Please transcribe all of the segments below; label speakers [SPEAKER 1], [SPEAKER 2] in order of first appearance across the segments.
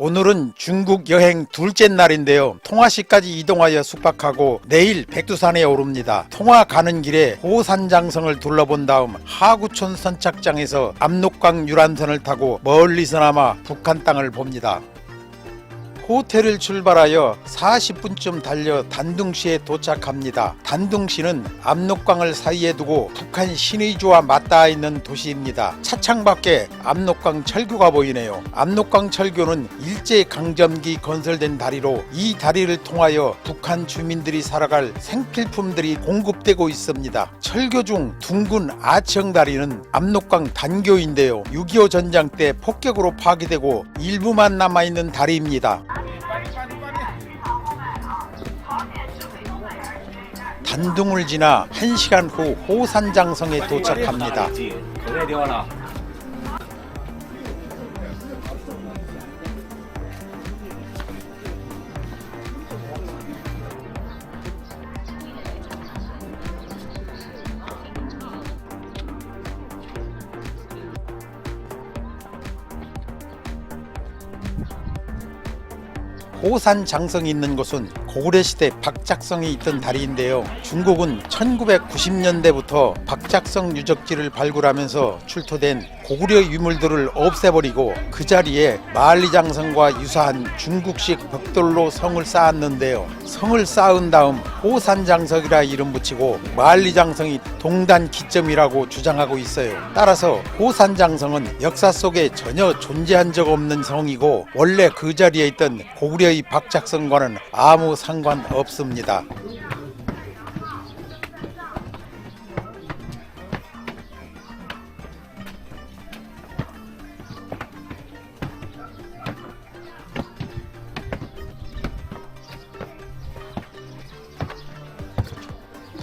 [SPEAKER 1] 오늘은 중국 여행 둘째 날인데요. 통화시까지 이동하여 숙박하고 내일 백두산에 오릅니다. 통화 가는 길에 호산장성을 둘러본 다음 하구촌 선착장에서 압록강 유람선을 타고 멀리서나마 북한 땅을 봅니다. 호텔을 출발하여 40분쯤 달려 단둥시에 도착합니다. 단둥시는 압록강을 사이에 두고 북한 신의주와 맞닿아 있는 도시입니다. 차창 밖에 압록강 철교가 보이네요. 압록강 철교는 일제 강점기 건설된 다리로 이 다리를 통하여 북한 주민들이 살아갈 생필품들이 공급되고 있습니다. 철교 중 둥근 아청 다리는 압록강 단교인데요. 6.25 전장 때 폭격으로 파괴되고 일부만 남아있는 다리입니다. 단둥을 지나 1시간 후 호산장성에 도착합니다. 고산 장성이 있는 곳은 고구려시대 박작성이 있던 다리인데요. 중국은 1990년대부터 박작성 유적지를 발굴하면서 출토된 고구려 유물들을 없애버리고 그 자리에 만리장성과 유사한 중국식 벽돌로 성을 쌓았는데요. 성을 쌓은 다음 호산장성이라 이름 붙이고 만리장성이 동단 기점이라고 주장하고 있어요. 따라서 호산장성은 역사 속에 전혀 존재한 적 없는 성이고 원래 그 자리에 있던 고구려의 박작성과는 아무 상관 없습니다.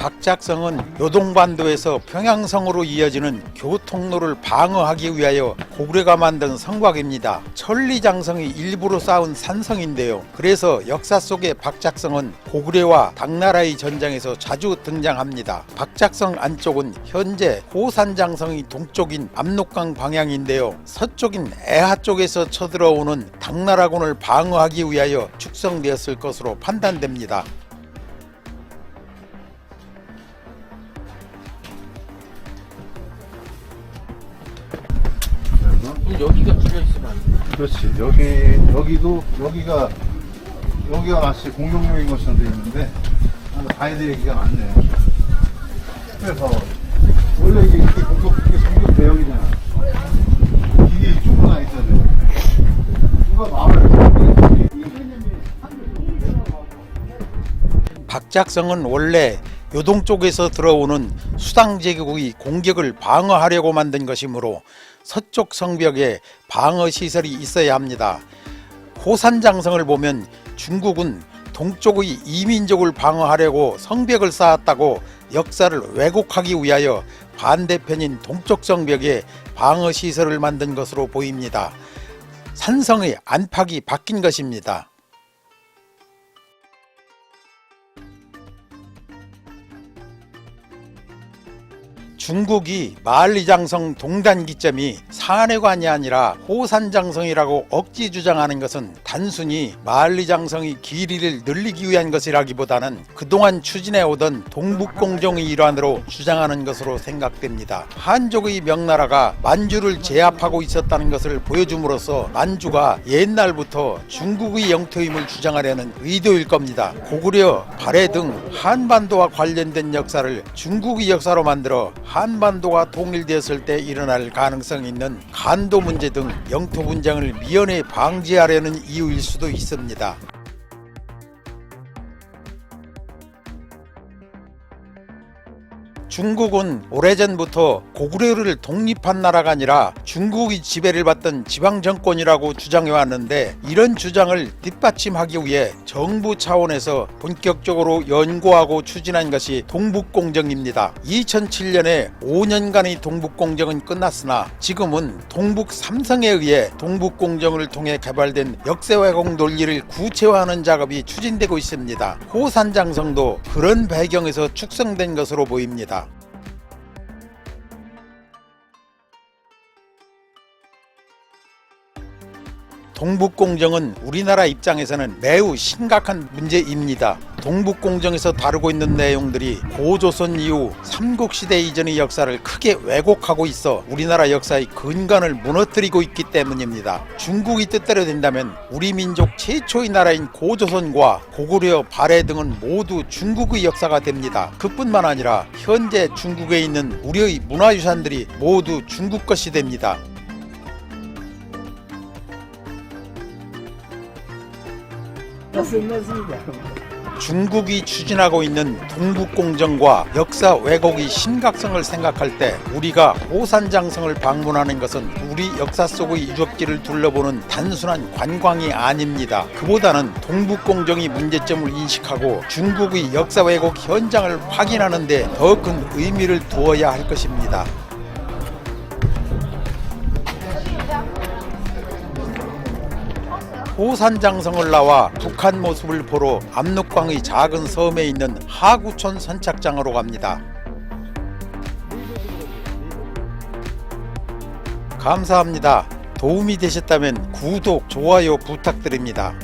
[SPEAKER 1] 박작성은 요동반도에서 평양성으로 이어지는 교통로를 방어하기 위하여 고구려가 만든 성곽입니다. 천리장성이 일부로 쌓은 산성인데요. 그래서 역사 속의 박작성은 고구려와 당나라의 전장에서 자주 등장합니다. 박작성 안쪽은 현재 호산장성이 동쪽인 압록강 방향인데요. 서쪽인 애하 쪽에서 쳐들어오는 당나라군을 방어하기 위하여 축성되었을 것으로 판단됩니다.
[SPEAKER 2] 여기가 뚫려 있으면 안 돼.
[SPEAKER 3] 그렇지. 여기 여기도 여기가 여기가 마치 공룡용인 것처럼 돼 있는데 아, 가야 될 얘기가 많네. 그래서 원래 이게 이게 공격 이게 공격 대형이잖아. 이게 이쪽으로 나 돼. 누가 마음을
[SPEAKER 1] 박작성은 원래 요동 쪽에서 들어오는 수당 제국의 공격을 방어하려고 만든 것이므로 서쪽 성벽에 방어 시설이 있어야 합니다. 호산장성을 보면 중국은 동쪽의 이민족을 방어하려고 성벽을 쌓았다고 역사를 왜곡하기 위하여 반대편인 동쪽 성벽에 방어 시설을 만든 것으로 보입니다. 산성의 안팎이 바뀐 것입니다. 중국이 만리장성 동단기점이 산해관이 아니라 호산장성이라고 억지 주장하는 것은 단순히 만리장성의 길이를 늘리기 위한 것이라기보다는 그동안 추진해 오던 동북공정의 일환으로 주장하는 것으로 생각됩니다. 한족의 명나라가 만주를 제압하고 있었다는 것을 보여줌으로써 만주가 옛날부터 중국의 영토임을 주장하려는 의도일 겁니다. 고구려, 발해 등 한반도와 관련된 역사를 중국의 역사로 만들어 한반도가 통일되었을 때 일어날 가능성이 있는 간도 문제 등 영토 분쟁을 미연에 방지하려는 이유일 수도 있습니다. 중국은 오래전부터 고구려를 독립한 나라가 아니라 중국의 지배를 받던 지방 정권이라고 주장해 왔는데 이런 주장을 뒷받침하기 위해 정부 차원에서 본격적으로 연구하고 추진한 것이 동북공정입니다. 2007년에 5년간의 동북공정은 끝났으나 지금은 동북 삼성에 의해 동북공정을 통해 개발된 역세회공 논리를 구체화하는 작업이 추진되고 있습니다. 호산장성도 그런 배경에서 축성된 것으로 보입니다. 동북공정은 우리나라 입장에서는 매우 심각한 문제입니다. 동북공정에서 다루고 있는 내용들이 고조선 이후 삼국시대 이전의 역사를 크게 왜곡하고 있어 우리나라 역사의 근간을 무너뜨리고 있기 때문입니다. 중국이 뜻대로 된다면 우리 민족 최초의 나라인 고조선과 고구려, 발해 등은 모두 중국의 역사가 됩니다. 그뿐만 아니라 현재 중국에 있는 우리의 문화유산들이 모두 중국 것이 됩 중국이 추진하고 있는 동북공정과 역사 왜곡의 심각성을 생각할 때 우리가 호산장성을 방문하는 것은 우리 역사 속의 유적지를 둘러보는 단순한 관광이 아닙니다. 그보다는 동북공정의 문제점을 인식하고 중국의 역사 왜곡 현장을 확인하는 데 더 큰 의미를 두어야 할 것입니다. 호산장성을 나와 북한 모습을 보러 압록강의 작은 섬에 있는 하구촌 선착장으로 갑니다. 감사합니다. 도움이 되셨다면 구독, 좋아요 부탁드립니다.